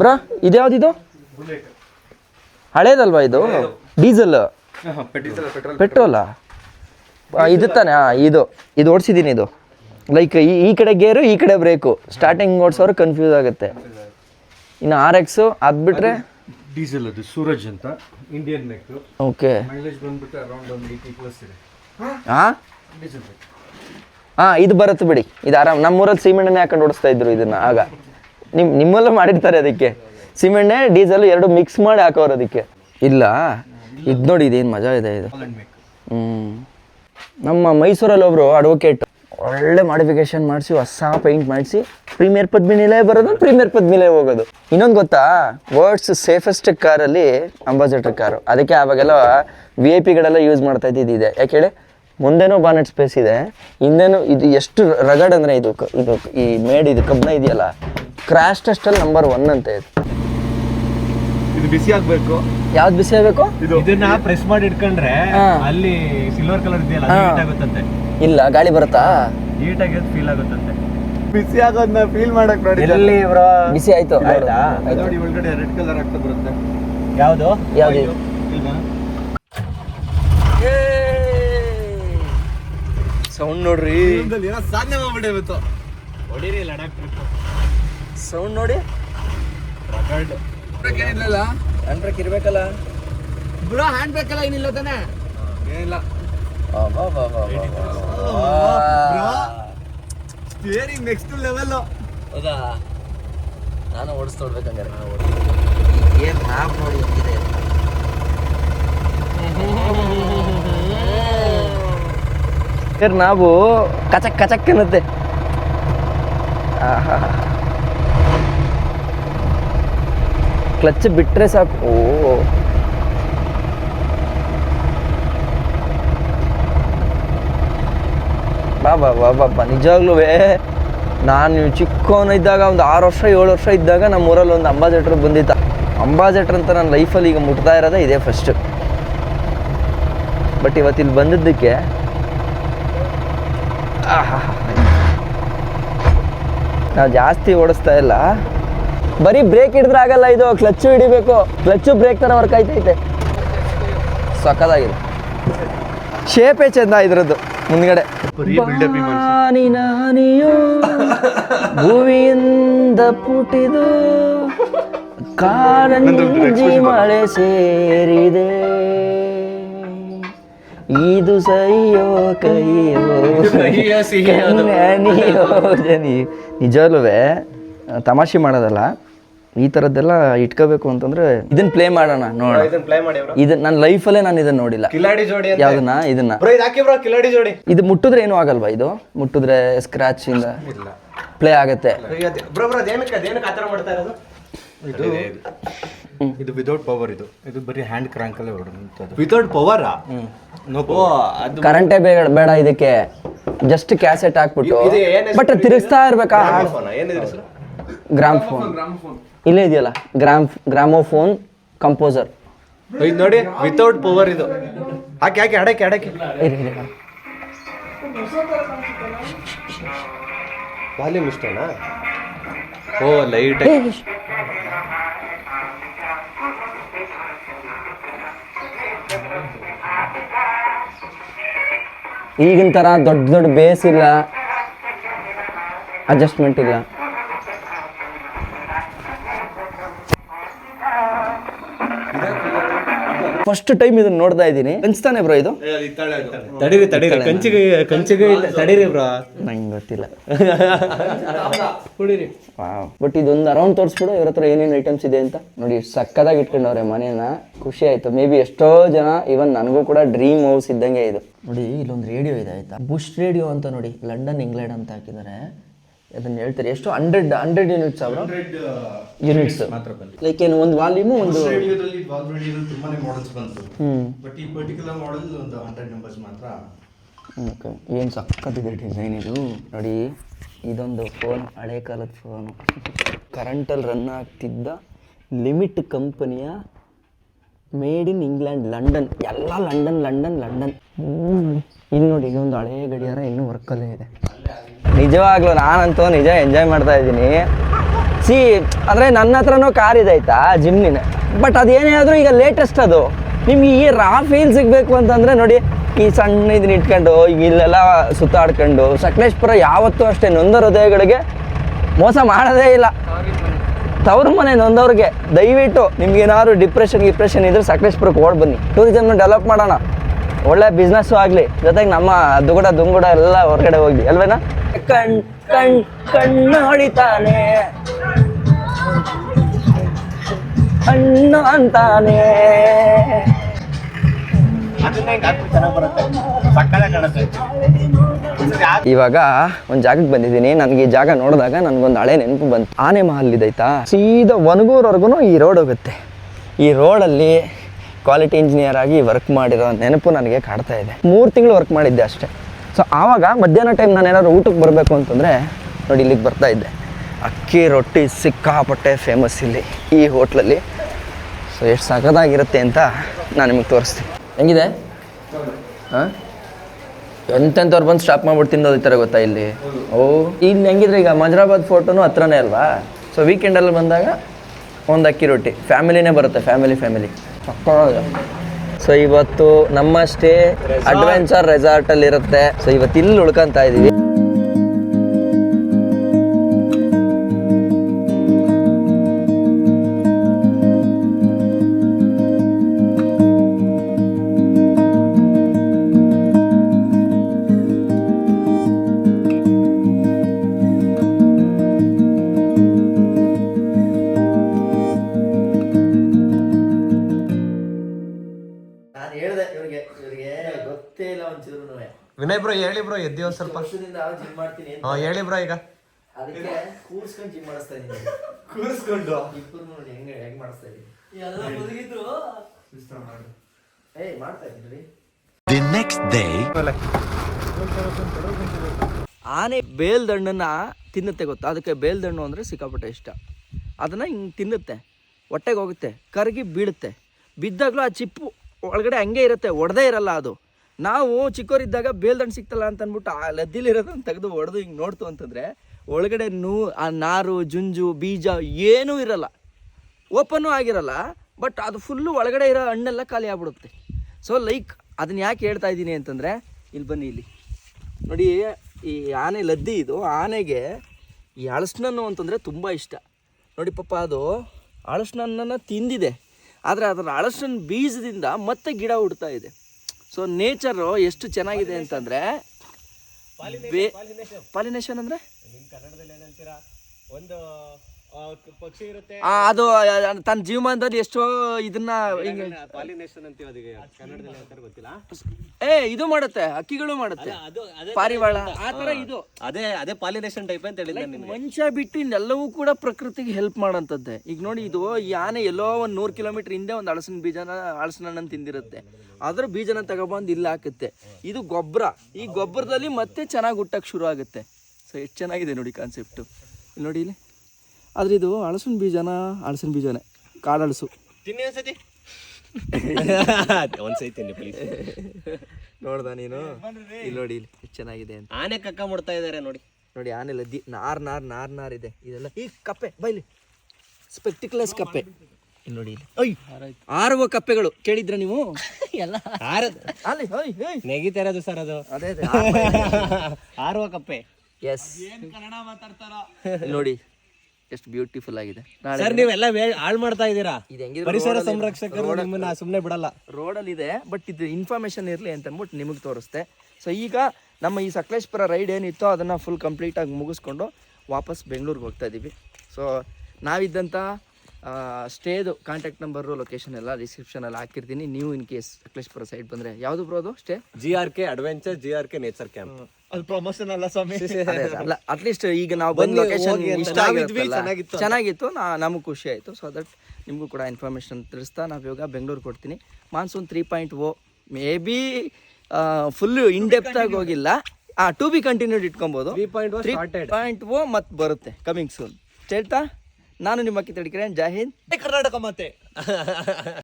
ಬ್ರೋ ಇದ್ಯಾವ್ದಿದು ಹಳೇದಲ್ವಾ ಇದು? ಡೀಸೆಲ್. ಪೆಟ್ರೋಲಾ. ಇದು ತಾನೆ ಹಾಂ ಇದು. ಇದು ಓಡಿಸಿದ್ದೀನಿ ಇದು. ಲೈಕ್ ಈ ಈ ಕಡೆ ಗೇರು ಈ ಕಡೆ ಬ್ರೇಕು. ಸ್ಟಾರ್ಟಿಂಗ್ ಓಡಿಸೋರು ಕನ್ಫ್ಯೂಸ್ ಆಗುತ್ತೆ. ಇನ್ನು ಆರ್ ಎಕ್ಸು ಅದು ಬಿಟ್ಟರೆ ಡೀಸೆಲ್ ಅದು ಸೂರಜ್ ಅಂತ ಇಂಡಿಯನ್ ಮೇಕ್ ಓಕೆ ಮೈಲೇಜ್ ಬಂದ್ಬಿಟ್ಟು ಅರೌಂಡ್ ಒಂದು ಏಯ್ಟಿ ಪ್ಲಸ್ ಇದೆ. ಹಾಂ ಡೀಸೆಲ್ ಬೇಕು ಹಾಂ ಇದು ಬರುತ್ತೆ ಬಿಡಿ. ಇದು ಆರಾಮ್. ನಮ್ಮೂರಲ್ಲಿ ಸೀಮೆಣ್ಣೆ ಹಾಕೊಂಡು ಓಡಿಸ್ತಾ ಇದ್ರು ಇದನ್ನ ಆಗ. ನಿಮ್ಮ ನಿಮ್ಮಲ್ಲೂ ಮಾಡಿರ್ತಾರೆ ಅದಕ್ಕೆ. ಸಿಮೆಂಟ್ ಡೀಸೆಲ್ ಎರಡು ಮಿಕ್ಸ್ ಮಾಡಿ ಹಾಕೋರು ಅದಕ್ಕೆ. ಇಲ್ಲ, ಇದು ನೋಡಿ ಇದೇನು ಮಜಾ ಇದೆ ಇದು. ಹ್ಞೂ ನಮ್ಮ ಮೈಸೂರಲ್ಲಿ ಒಬ್ಬರು ಅಡ್ವೊಕೇಟ್ ಒಳ್ಳೆ ಮಾಡಿಫಿಕೇಶನ್ ಮಾಡಿಸಿ, ಹೊಸ ಪೇಂಟ್ ಮಾಡಿಸಿ ಪ್ರೀಮಿಯರ್ ಪದ್ಮಿನಿಲೇ ಬರೋದು ಪ್ರೀಮಿಯರ್ ಪದ್ಮಿಲೇ ಹೋಗೋದು. ಇನ್ನೊಂದು ಗೊತ್ತಾ? ವರ್ಡ್ಸ್ ಸೇಫೆಸ್ಟ್ ಕಾರಲ್ಲಿ ಅಂಬಾಸಿಡರ್ ಕಾರು ಅದಕ್ಕೆ ಆವಾಗೆಲ್ಲ ವಿ ಐ ಪಿಗಳೆಲ್ಲ ಯೂಸ್ ಮಾಡ್ತಾ ಇದ್ದಿದ್ದು ಇದೆ. ಯಾಕೆ ಹೇಳಿ? ಮುಂದೆನೂ ಬಾನೆಟ್ ಸ್ಪೇಸ್ ಇದೆ. ಹಿಂದೆನೂ ಇದು ಎಷ್ಟು ರಗಡ್ ಅಂದರೆ ಇದು ಇದು ಈ ಮೇಡ್ ಇದು ಕಬ್ಬಣ ಇದೆಯಲ್ಲ? ಕ್ರ್ಯಾಶ್ ಟೆಸ್ಟಲ್ಲಿ ನಂಬರ್ ಒನ್ ಅಂತ ಇದು. ಇದು ಬಿಸಿ ಆಗ್ಬೇಕು. ಯಾವ್ದು ಬಿಸಿ ಆಗಬೇಕು? ಇದನ್ನ ಪ್ರೆಸ್ ಮಾಡಿ ಇಟ್ಕೊಂಡ್ರೆ ಅಲ್ಲಿ ಸಿಲ್ವರ್ ಕಲರ್ ಇದೆಯಲ್ಲ. ಹೀಟ್ ಆಗುತ್ತಂತೆ. ಇಲ್ಲ ಗಾಳಿ ಬರುತ್ತಾ? ಹೀಟ್ ಆಗಿ ಫೀಲ್ ಆಗುತ್ತಂತೆ. ಬಿಸಿ ಆಗೋದನ್ನ ಫೀಲ್ ಮಾಡಕ್ ನೋಡಿ ಇಲ್ಲಿ ಬ್ರೋ ಬಿಸಿ ಆಯ್ತು. ಆಯ್ತಾ? ನೋಡಿ ಒಳಗಡೆ ರೆಡ್ ಕಲರ್ ಆಗ್ತಾ ಬರುತ್ತೆ. ಯಾವುದು? ಯಾವ್ದು? ಇಲ್ವಾ ಸೌಂಡ್ ನೋಡ್ರಿ. ಏನೋ ಸಾಧನೆ ಮಾಡ್ಬಿಟ್ಟೆ ಇವತ್ತು. ಹೊಡೀರಿ ಲಡಾಕ್ ಟ್ರಿಪ್ ಸೌಂಡ್ ನೋಡಿ. ರಗಡ್. ಏನಿಲ್ಲ ಹ್ಯಾಂಡ್ ಇರ್ಬೇಕಲ್ಲ. ಬ್ರೋ ಹ್ಯಾಂಡ್ ಬೇಕಲ್ಲ ಏನಿಲ್ಲ ತಾನೆ? ಏನಿಲ್ಲ. ಸ್ಟೇರಿಂಗ್ ನೆಕ್ಸ್ಟ್ ಲೆವೆಲ್ ಹೌದಾ? ನಾನು ಓಡಿಸ್ತೋಡ್ಬೇಕಂಗಾರೆ ಏನ್ ಮ್ಯಾಪ್ ನೋಡಿ ಹೆಂಗಿದೆ ಸರ್, ನಾವು ಕಚಕ್ ಕಚಕ್ ಅನ್ನತ್ತೆ. ಕ್ಲಚ್ ಬಿಟ್ರೆ ಸಾಕು. ಓ. ಬಾ ಬಾ ನಿಜವಾಗ್ಲೂ ನಾನು ಚಿಕ್ಕವನಿದ್ದಾಗ ಒಂದು ಆರು ವರ್ಷ, ಏಳು ವರ್ಷ ಇದ್ದಾಗ ನಮ್ಮ ಊರಲ್ಲಿ ಒಂದು ಅಂಬಾಜೆಟ್ರ್ ಬಂದಿತ್ತ ಅಂಬಾಜೆಟ್ರ್ ಅಂತ ನನ್ನ ಲೈಫಲ್ಲಿ ಈಗ ಮುಟ್ತಾ ಇರೋದೇ ಇದೇ ಫಸ್ಟ್ ಬಟ್ ಇವತ್ತಿಲ್ಲಿ ಬಂದಿದ್ದಕ್ಕೆ ನಾವು ಜಾಸ್ತಿ ಓಡಿಸ್ತಾ ಇಲ್ಲ. ಬರೀ ಬ್ರೇಕ್ ಹಿಡಿದ್ರೆ ಆಗಲ್ಲ ಇದು ಕ್ಲಚ್ಚು ಹಿಡಿಬೇಕು. ಕ್ಲಚ್ಚು ಬ್ರೇಕ್ ಥರ ವರ್ಕ್ ಆಯ್ತೈತೆ. ಸಕ್ಕದಾಗಿದೆ ಶೇಪೇ ಚೆಂದ ಇದ್ರದ್ದು ಮುಂದ್ಗಡೆ. ಬಾನಿನ ಹನಿಯು ಭುವಿಯಿಂದ ಪುಟಿದು ಕಾರಂಜಿ ಮಳೆ ಸೇರಿದೆ. ಇದು ಸಹಿಯೋ ಕೈಯೋ ಕಣ್ಣನಿಯೋ ಜನಿ. ನಿಜವಲ್ಲೂ ತಮಾಷೆ ಮಾಡೋದಲ್ಲ ಈ ಥರದ್ದೆಲ್ಲ ಇಟ್ಕೋಬೇಕು ಅಂತಂದ್ರೆ ಇದನ್ನ ಪ್ಲೇ ಮಾಡೋಣ ನೋಡಿ ಇದನ್ನ ಪ್ಲೇ ಮಾಡಿ ಬ್ರೋ. ಇದು ನನ್ನ ಲೈಫಲ್ಲೇ ನಾನು ಇದನ್ನ ನೋಡಿಲ್ಲ. ಕಿಲಾಡಿ ಜೋಡಿ ಅಂತ. ಯಾವ್ದನ್ನ? ಇದನ್ನ. ಬ್ರೋ ಇದು ಹಾಕಿ ಬ್ರೋ ಕಿಲಾಡಿ ಜೋಡಿ. ಇದು ಮುಟ್ಟಿದ್ರೆ ಏನೂ ಆಗಲ್ವಾ ಇದು? ಮುಟ್ಟಿದ್ರೆ ಸ್ಕ್ರಾಚ್ ಇಂದ ಇಲ್ಲ. ಪ್ಲೇ ಆಗತ್ತೆ. ಬ್ರೋ ಬ್ರೋ ಅದೇನಕ್ಕೆ ಅದೇನಕ್ಕೆ ಮಾಡ್ತಾ ಇರೋದು? ಇದು ಇದು. ವಿತೌಟ್ ಪವರ್ ಇದು. ಇದು ಬರೀ ಹ್ಯಾಂಡ್ ಕ್ರಾಂಕ್ ಅಲ್ಲೇ ವಿತೌಟ್ ಪವರ್ ಪವರ್ ಅದು ಕರೆಂಟೇ ಬೇಡ ಬೇಡ ಇದಕ್ಕೆ. ಜಸ್ಟ್ ಕ್ಯಾಸೆಟ್ ಹಾಕ್ಬಿಟ್ಟು. ಇದು ಏನ್ ಹೆಸ್ರು? ಬಟ್ ತಿರುಗಿಸ್ತಾ ಇರ್ಬೇಕಾ ಗ್ರಾಮ್ ಫೋನ್ ಇಲ್ಲೇ ಇದೆಯಲ್ಲ? ಗ್ರಾಮ್ ಗ್ರಾಮೋಫೋನ್ ಕಂಪೋಸರ್ ಇದು ನೋಡಿ ವಿತೌಟ್ ಪವರ್ ಇದು. ಹಾಕಿ ಹಾಕಿ ಅಡಕ್ಕೆ ಅಡಕ್ಕೆ. ವಾಲ್ಯೂಮ್ ಇಷ್ಟೇನಾ? ಓ ಲೈಟ್ ಈಗಿನ ಥರ ದೊಡ್ಡ ದೊಡ್ಡ ಬೇಸ್ ಇಲ್ಲ. ಅಡ್ಜಸ್ಟ್ಮೆಂಟ್ ಇಲ್ಲ. ಫಸ್ಟ್ ಟೈಮ್ ಇದನ್ನ ನೋಡ್ತಾ ಇದ್ದೀನಿ. ಕಂಚ್ತಾನೆ ಬ್ರೋ ಇದು? ತಡೀರಿ ತಡೀರಿ. ಕಂಚಿಗೆ ಕಂಚಿಗೆ ತಡೀರಿ ಬ್ರೋ ನಂಗೆ ಗೊತ್ತಿಲ್ಲ. ಕುಡೀರಿ. ಬಟ್ ಇದೊಂದು ಅರೌಂಡ್ ತೋರಿಸ್ಬಿಡು ಇವ್ರ ಹತ್ರ ಏನೇನು ಐಟಮ್ಸ್ ಇದೆ ಅಂತ. ನೋಡಿ ಸಕ್ಕದಾಗಿ ಇಟ್ಕೊಂಡವ್ರೆ ಮನೇನ. ಖುಷಿ ಆಯ್ತು. ಮೇ ಬಿ ಎಷ್ಟೋ ಜನ ಇವನ್ ನನಗೂ ಕೂಡ ಡ್ರೀಮ್ ಹೌಸ್ ಇದ್ದಂಗೆ ಇದು. ನೋಡಿ ಇಲ್ಲೊಂದು ರೇಡಿಯೋ ಇದೆ ಆಯ್ತಾ? ಬುಷ್ ರೇಡಿಯೋ ಅಂತ ನೋಡಿ ಲಂಡನ್ ಇಂಗ್ಲೆಂಡ್ ಅಂತ ಹಾಕಿದ್ದಾರೆ. ಅದನ್ನ ಹೇಳ್ತಾರೆ. ಎಷ್ಟು ಹಂಡ್ರೆಡ್ ಹಂಡ್ರೆಡ್ ಯೂನಿಟ್ಸ್ ಅವರು ಯೂನಿಟ್ಸ್ ಲೈಕ್ ಏನು ಒಂದು ವಾಲ್ಯೂಮು ಒಂದು ರೇಡಿಯೋದಲ್ಲಿ ಬಾಲ್ ರೇಡಿಯೋದಲ್ಲಿ ತುಂಬಾನೇ ಮಾಡೆಲ್ಸ್ ಬಂತು. ಹ್ಮ್. ಬಟ್ ಈ ಪರ್ಟಿಕ್ಯುಲರ್ ಮಾಡೆಲ್ ಒಂದು ಹಂಡ್ರೆಡ್ ನಂಬರ್ಸ್ ಮಾತ್ರ. ಓಕೆ ಏನು ಸಕ್ಕತ್ತಿದೆ ಡಿಸೈನ್ ಇದು. ನೋಡಿ ಇದೊಂದು ಫೋನ್ ಹಳೆ ಕಾಲದ ಫೋನು ಕರೆಂಟಲ್ಲಿ ರನ್ ಆಗ್ತಿದ್ದ ಲಿಮಿಟ್ ಕಂಪನಿಯ ಮೇಡ್ ಇನ್ ಇಂಗ್ಲೆಂಡ್ ಲಂಡನ್ ಎಲ್ಲ ಲಂಡನ್ ಲಂಡನ್ ಲಂಡನ್ ಇಲ್ಲಿ ನೋಡಿ ಇದೊಂದು ಹಳೆ ಗಡಿಯಾರ ಇನ್ನೂ ವರ್ಕಲ್ಲೇ ಇದೆ. ನಿಜವಾಗ್ಲೂ ನಾನಂತೂ ನಿಜ ಎಂಜಾಯ್ ಮಾಡ್ತಾ ಇದ್ದೀನಿ. ಸಿ ಅಂದರೆ ನನ್ನ ಹತ್ರನೂ ಕಾರ್ ಇದೆ ಆಯ್ತಾ ಜಿಮ್ನಿನ ಬಟ್ ಅದೇನೇ ಆದರೂ ಈಗ ಲೇಟೆಸ್ಟ್ ಅದು. ನಿಮ್ಗೆ ಈ ರಾ ಫೀಲ್ ಸಿಗಬೇಕು ಅಂತಂದರೆ ನೋಡಿ, ಈ ಸಣ್ಣ ಇದನ್ನ ಇಟ್ಕೊಂಡು ಇಲ್ಲೆಲ್ಲ ಸುತ್ತಾಡ್ಕೊಂಡು, ಸಕಲೇಶ್ಪುರ ಯಾವತ್ತೂ ಅಷ್ಟೇ ನೊಂದ ಹೃದಯಗಳಿಗೆ ಮೋಸ ಮಾಡೋದೇ ಇಲ್ಲ. ತವ್ರ ಮನೆ ನೊಂದವ್ರಿಗೆ ದಯವಿಟ್ಟು ನಿಮ್ಗೇನಾದ್ರು ಡಿಪ್ರೆಷನ್ ಗಿಪ್ರೆಷನ್ ಇದ್ರೆ ಸಕಲೇಶ್ಪುರಕ್ಕೆ ಓಡ್ ಬನ್ನಿ. ಟೂರಿಸಮ್ನ ಡೆವಲಪ್ ಮಾಡೋಣ. ಒಳ್ಳೆ ಬಿಸ್ನೆಸ್ಸು ಆಗಲಿ ಜೊತೆಗೆ ನಮ್ಮ ದುಗುಡ ದುಂಗುಡ ಎಲ್ಲ ಹೊರಗಡೆ ಹೋಗ್ಲಿ ಅಲ್ವೇನಾ? ಕಣ್ ಕಣ್ ಕಣ್ಣು ಹೊಡಿತಾನೆ ಕಣ್ಣು ಅಂತಾನೆ. ಇವಾಗ ಒಂದು ಜಾಗಕ್ಕೆ ಬಂದಿದ್ದೀನಿ. ನನಗೆ ಈ ಜಾಗ ನೋಡಿದಾಗ ನನ್ಗೊಂದು ಹಳೆ ನೆನಪು ಬಂತು. ಆನೆ ಮಹಲ್ ಇದೈತಾ ಸೀದಾ ವನಗೂರ್ವರೆಗೂ ಈ ರೋಡ್ ಹೋಗುತ್ತೆ. ಈ ರೋಡಲ್ಲಿ ಕ್ವಾಲಿಟಿ ಇಂಜಿನಿಯರ್ ಆಗಿ ವರ್ಕ್ ಮಾಡಿರೋ ನೆನಪು ನನಗೆ ಕಾಡ್ತಾ ಇದೆ. ಮೂರು ತಿಂಗಳು ವರ್ಕ್ ಮಾಡಿದ್ದೆ ಅಷ್ಟೇ. ಸೊ ಆವಾಗ ಮಧ್ಯಾಹ್ನ ಟೈಮ್ ನಾನು ಏನಾದ್ರು ಊಟಕ್ಕೆ ಬರಬೇಕು ಅಂತಂದರೆ ನೋಡಿ ಇಲ್ಲಿಗೆ ಬರ್ತಾ ಇದ್ದೆ. ಅಕ್ಕಿ ರೊಟ್ಟಿ ಸಿಕ್ಕಾಪಟ್ಟೆ ಫೇಮಸ್ ಇಲ್ಲಿ, ಈ ಹೋಟ್ಲಲ್ಲಿ. ಸೊ ಎಷ್ಟು ಸಗದಾಗಿರುತ್ತೆ ಅಂತ ನಾನು ನಿಮಗೆ ತೋರಿಸ್ತೀನಿ. ಹೆಂಗಿದೆ? ಹಾಂ? ಎಂತೆಂಥವ್ರು ಬಂದು ಸ್ಟಾಪ್ ಮಾಡ್ಬಿಟ್ಟು ತಿನ್ನೋದು ಈ ಥರ ಗೊತ್ತಾ ಇಲ್ಲಿ? ಓ, ಇಲ್ಲಿ ಹೆಂಗಿದ್ರೆ ಈಗ ಮಜರಾಬಾದ್ ಫೋಟೋನು ಹತ್ರನೇ ಅಲ್ವಾ? ಸೊ ವೀಕೆಂಡಲ್ಲಿ ಬಂದಾಗ ಒಂದು ಅಕ್ಕಿ ರೊಟ್ಟಿ. ಫ್ಯಾಮಿಲಿನೇ ಬರುತ್ತೆ ಫ್ಯಾಮಿಲಿ ಫ್ಯಾಮಿಲಿ ಸೊ ಇವತ್ತು ನಮ್ಮ ಅಡ್ವೆಂಚರ್ ರೆಸಾರ್ಟ್ ಅಲ್ಲಿ ಇರುತ್ತೆ ಸೊ ಇವತ್ತು ಇಲ್ಲಿ ಉಳ್ಕೊಂತ ಇದೀವಿ. ಎದ್ದಿ ಒಂದ್ ಸ್ವಲ್ಪ. ವರ್ಷದಿಂದ ಜಿಮ್ ಮಾಡ್ತೀನಿ ಹಾ ಹೇಳಿ ಬ್ರೋ ಈಗ. ಅದಕ್ಕೆ ಕೂರ್ಸ್ಕೊಂಡು ಜಿಮ್ ಮಾಡಿಸ್ತಾ ಇದ್ದೀನಿ ಕೂರಿಸ್ಕೊಂಡು? ಇಬ್ಬರು ನೋಡಿ ಹೆಂಗೆ ಹೆಂಗ್ ಮಾಡಿಸ್ತಾ ಇದ್ದೀನಿ ಏಯ್ ಮಾಡ್ತಾ ಇದ್ದೀನಿ The next day. ಆನೆ ಬೇಲ್ದಣ್ಣನ್ನ ತಿನ್ನುತ್ತೆ ಗೊತ್ತಾ? ಅದಕ್ಕೆ ಬೇಲ್ದಣ್ಣು ಅಂದರೆ ಸಿಕ್ಕಾಪಟ್ಟೆ ಇಷ್ಟ. ಅದನ್ನು ಹಿಂಗೆ ತಿನ್ನುತ್ತೆ. ಹೊಟ್ಟೆಗೆ ಹೋಗುತ್ತೆ. ಕರಗಿ ಬೀಳುತ್ತೆ. ಬಿದ್ದಾಗ್ಲೂ ಆ ಚಿಪ್ಪು ಒಳಗಡೆ ಹಂಗೆ ಇರುತ್ತೆ. ಒಡದೇ ಇರಲ್ಲ ಅದು. ನಾವು ಚಿಕ್ಕವರಿದ್ದಾಗ ಬೇಲ್ದಣ್ಣು ಸಿಕ್ತಲ್ಲ ಅಂತ ಅಂದ್ಬಿಟ್ಟು ಆ ಲದ್ದಿಲಿರೋದನ್ನ ತೆಗೆದು ಹೊಡೆದು ಹಿಂಗೆ ನೋಡ್ತು ಅಂತಂದರೆ ಒಳಗಡೆ ನೂ, ಆ ನಾರು, ಜುಂಜು, ಬೀಜ ಏನೂ ಇರಲ್ಲ. ಓಪನ್ನು ಆಗಿರಲ್ಲ ಬಟ್ ಅದು ಫುಲ್ಲು ಒಳಗಡೆ ಇರೋ ಹಣ್ಣೆಲ್ಲ ಖಾಲಿ ಆಗ್ಬಿಡುತ್ತೆ. ಸೊ ಲೈಕ್ ಅದನ್ನ ಯಾಕೆ ಹೇಳ್ತಾ ಇದ್ದೀನಿ ಅಂತಂದರೆ, ಇಲ್ಲಿ ಬನ್ನಿ ಇಲ್ಲಿ. ನೋಡಿ, ಈ ಆನೆ ಲದ್ದಿ ಇದು, ಆನೆಗೆ ಈ ಹಳಸ್ನನ್ನು ಅಂತಂದರೆ ತುಂಬ ಇಷ್ಟ. ನೋಡಿ ಪಪ್ಪ ಅದು ಹಳಸ್ನನ್ನು ತಿಂದಿದೆ. ಆದರೆ ಅದರ ಹಳಸಿನ ಬೀಜದಿಂದ ಮತ್ತೆ ಗಿಡ ಹುಡ್ತಾ ಇದೆ. ಸೊ ನೇಚರು ಎಷ್ಟು ಚೆನ್ನಾಗಿದೆ ಅಂತಂದರೆ ಪಾಲಿನೇಷನ್ ಅಂದರೆ? ಒಂದು ಪಕ್ಷಿ ಇರುತ್ತೆ. ಆ, ಅದು ತನ್ನ ಜೀವಮಾನದಲ್ಲಿ ಎಷ್ಟೋ ಇದನ್ನ ಹಿಂಗೆ ಪಾಲಿನೇಷನ್ ಅಂತೀವಿ ಅದಕ್ಕೆ ಕನ್ನಡದಲ್ಲಿ ಹೇಳ್ತಾರೆ ಗೊತ್ತಿಲ್ಲ. ಏ ಇದು ಮಾಡುತ್ತೆ ಹಕ್ಕಿಗಳು ಮಾಡುತ್ತೆ. ಅದು ಅದೇ ಪಾರಿವಾಳ. ಆ ಥರ ಇದು. ಅದೇ ಅದೇ ಪಾಲಿನೇಷನ್ ಟೈಪ್ ಅಂತ ಹೇಳಿದ್ದೆ ಮನುಷ್ಯ ಬಿಟ್ಟು ಇನ್ನೆಲ್ಲವೂ ಕೂಡ ಪ್ರಕೃತಿಗೆ ಹೆಲ್ಪ್ ಮಾಡೋಂಥದ್ದೇ ಈಗ ನೋಡಿ ಇದು ಈ ಆನೆ ಎಲ್ಲೋ ಒಂದು ನೂರು ಕಿಲೋಮೀಟರ್ ಹಿಂದೆ ಒಂದು ಹಳಸಿನ ಬೀಜನ ಹಳಸಿನ ಹಣ್ಣನ್ನು ತಿಂದಿರುತ್ತೆ. ಅದ್ರ ಬೀಜನ ತಗೊಬಂದು ಇಲ್ಲ ಹಾಕುತ್ತೆ. ಇದು ಗೊಬ್ಬರ. ಈ ಗೊಬ್ಬರದಲ್ಲಿ ಮತ್ತೆ ಚೆನ್ನಾಗಿ ಹುಟ್ಟಕ್ಕೆ ಶುರು ಆಗುತ್ತೆ. ಸೊ ಎಷ್ಟು ಚೆನ್ನಾಗಿದೆ ನೋಡಿ ಕಾನ್ಸೆಪ್ಟು ಇಲ್ಲಿ ನೋಡಿ ಇಲ್ಲಿ. ಆದ್ರೆ ಇದು ಹಳಸಿನ ಬೀಜನ ಹಳಸಿನ ಬೀಜನೇ ಕಾಳಳಸು ತಿನ್ನಿ ಒಂದ್ಸತಿ. ಒಂದ್ಸತಿ ತಿನ್ನಿ ಪ್ಲೀಸ್. ನೋಡ್ದ ನೀನು? ಇಲ್ಲಿ ನೋಡಿ ಇಲ್ಲಿ ಚೆನ್ನಾಗಿದೆ ಅಂತ. ಆನೆ ಕಕ್ಕ ಮುಡ್ತಾ ಇದ್ದಾರೆ ನೋಡಿ. ನೋಡಿ ಆನೆ ಲದ್ದಿ ನಾರ್ ನಾರ್ ನಾರ್ ನಾರ್ ಇದೆ. ಇದೆಲ್ಲ. ಈ ಕಪ್ಪೆ ಬೈಲಿ. ಸ್ಪೆಕ್ಟಿಕ್ಲೆಸ್ ಕಪ್ಪೆ. ಇಲ್ಲಿ ನೋಡಿ ಇಲ್ಲಿ. ಆರುವ ಕಪ್ಪೆಗಳು ಕೇಳಿದ್ರ ನೀವು? ಎಲ್ಲ. ಅಲ್ಲಿ ಓಯ್ ಓಯ್. ನೆಗಿತಾ ಇರೋದು ಸರ್ ಅದು. ಅದೇ ಅದೇ ಆರುವ ಕಪ್ಪೆ. ಎಸ್ ನೋಡಿ ಎಷ್ಟು ಬ್ಯೂಟಿಫುಲ್ ಆಗಿದೆ. ಸರ್ ನೀವೆಲ್ಲ ಹಾಳು ಮಾಡ್ತಾ ಇದ್ದೀರಾ? ಇದು ಪರಿಸರ ಅಲ್ಲಿ- ಸಂರಕ್ಷಕರು ನಿಮ್ಮನ್ನ ಸುಮ್ಮನೆ ಬಿಡಲ್ಲ. ರೋಡಲ್ಲಿ ಇದೆ ಬಟ್ ಇದು ಇನ್ಫಾರ್ಮೇಷನ್ ಇರಲಿ ಅಂತ ಅಂದ್ಬಿಟ್ಟು ನಿಮಗೆ ತೋರಿಸ್ತೆ ಸೊ ಈಗ ನಮ್ಮ ಈ ಸಕಲೇಶ್ಪುರ ರೈಡ್ ಏನಿತ್ತೋ ಅದನ್ನು ಫುಲ್ ಕಂಪ್ಲೀಟಾಗಿ ಮುಗಿಸ್ಕೊಂಡು ವಾಪಸ್ ಬೆಂಗಳೂರಿಗೆ ಹೋಗ್ತಾ ಇದ್ದೀವಿ ಸೊ ನಾವಿದ್ದಂಥ ಸ್ಟೇದು ಕಾಂಟ್ಯಾಕ್ಟ್ ನಂಬರು ಲೊಕೇಶನ್ ಎಲ್ಲ ಡಿಸ್ಕ್ರಿಪ್ಷನಲ್ಲಿ ಹಾಕಿರ್ತೀನಿ. ನೀವು ಇನ್ ಕೇಸ್ ಸಕಲೇಶ್ಪುರ ಸೈಡ್ ಬಂದರೆ. ಯಾವುದು ಬರೋದು ಅದು? Stay G R K adventure G R K nature camp ಅದು ಪ್ರಮೋಷನ್ ಅಲ್ಲ ಸ್ವಾಮಿ. ಅಲ್ಲ ಅಟ್ಲೀಸ್ಟ್ ಈಗ ನಾವು ಬಂದ ಲೊಕೇಶನ್ ಇಷ್ಟ ಆಗಿದ್ವಿ ಚೆನ್ನಾಗಿತ್ತು ಚೆನ್ನಾಗಿತ್ತು ನಾ ನಮಗೆ ಖುಷಿ ಆಯಿತು. ಸೊ ದಟ್ ನಿಮಗೂ ಕೂಡ ಇನ್ಫಾರ್ಮೇಷನ್ ತಿಳಿಸ್ತಾ ನಾವು ಇವಾಗ ಬೆಂಗಳೂರು ಕೊಡ್ತೀನಿ monsoon three point O may be full in depth ಆಗಿ ಹೋಗಿಲ್ಲ. ಆ ಟು ಬಿ ಕಂಟಿನ್ಯೂಡ್ ಇಟ್ಕೊಬೋದು. 3.0 ತ್ರೀ. ಪಾಯಿಂಟ್ ಓ ಮತ್ತೆ ಬರುತ್ತೆ ಕಮಿಂಗ್ ಸೂನ್ ಹೇಳ್ತಾ ನಾನು ನಿಮ್ಮ ಕಿತ್ತಡಿಕೆ ಜೈ ಹಿಂದ್. ಕರ್ನಾಟಕ ಮತ್ತೆ